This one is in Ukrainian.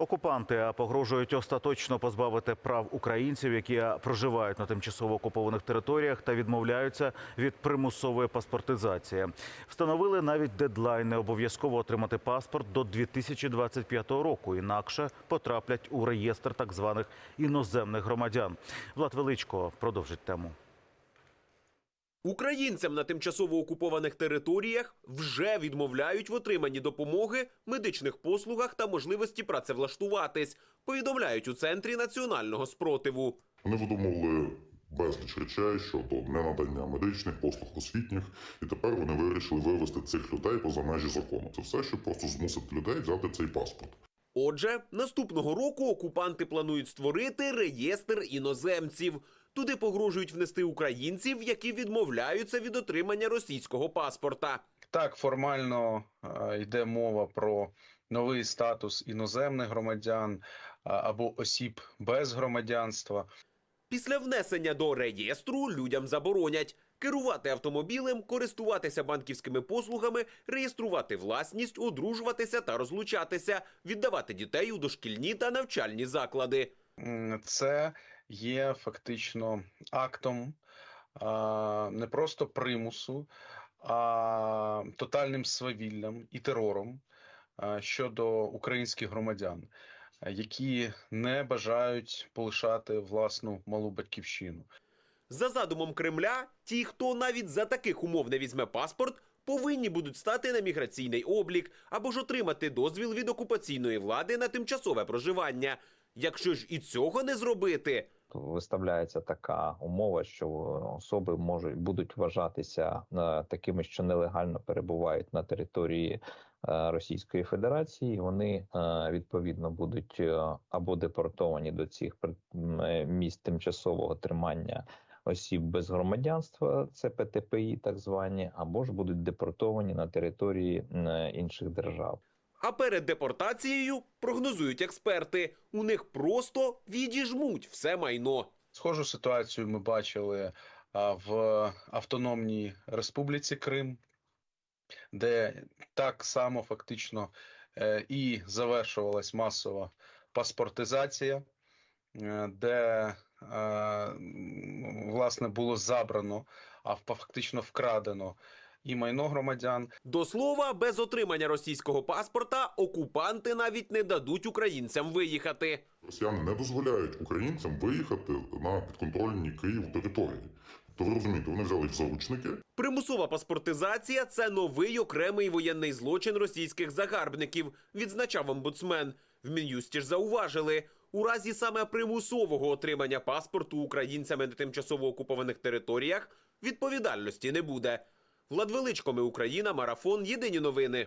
Окупанти погрожують остаточно позбавити прав українців, які проживають на тимчасово окупованих територіях та відмовляються від примусової паспортизації. Встановили навіть дедлайн не обов'язково отримати паспорт до 2025 року. Інакше потраплять у реєстр так званих іноземних громадян. Влад Величко продовжить тему. Українцям на тимчасово окупованих територіях вже відмовляють в отриманні допомоги, медичних послугах та можливості працевлаштуватись. Повідомляють у центрі національного спротиву. Вони видумували безліч речей щодо ненадання медичних послуг освітніх, і тепер вони вирішили вивести цих людей поза межі закону. Це все, щоб просто змусити людей взяти цей паспорт. Отже, наступного року окупанти планують створити реєстр іноземців. Туди погрожують внести українців, які відмовляються від отримання російського паспорта. Так, формально е, йде мова про новий статус іноземних громадян або осіб без громадянства. Після внесення до реєстру людям заборонять керувати автомобілем, користуватися банківськими послугами, реєструвати власність, одружуватися та розлучатися, віддавати дітей у дошкільні та навчальні заклади. Це є фактично актом не просто примусу, а тотальним свавіллям і терором щодо українських громадян, які не бажають полишати власну малу батьківщину. За задумом Кремля, ті, хто навіть за таких умов не візьме паспорт, повинні будуть стати на міграційний облік або ж отримати дозвіл від окупаційної влади на тимчасове проживання. Якщо ж і цього не зробити, виставляється така умова, що особи можуть будуть вважатися е, такими, що нелегально перебувають на території е, Російської Федерації. Вони е, відповідно будуть або депортовані до цих місць тимчасового тримання. Осіб без громадянства, це ПТПІ, так звані, або ж будуть депортовані на території е, інших держав. а перед депортацією прогнозують експерти, у них просто відіжмуть все майно. Схожу ситуацію ми бачили в Автономній Республіці Крим, де так само фактично е, і завершувалась масова паспортизація, е, де власне було забрано, а фактично вкрадено і майно громадян, До слова, без отримання російського паспорта окупанти навіть не дадуть українцям виїхати. Росіяни не дозволяють українцям виїхати на підконтрольні Києву території. То ви розумієте, вони взяли їх в заручники, Примусова паспортизація це новий окремий воєнний злочин російських загарбників, відзначав омбудсмен. В Мін'юсті ж зауважили, у разі саме примусового отримання паспорту українцями на тимчасово окупованих територіях відповідальності не буде. Владвеличками Україна, марафон. Єдині новини.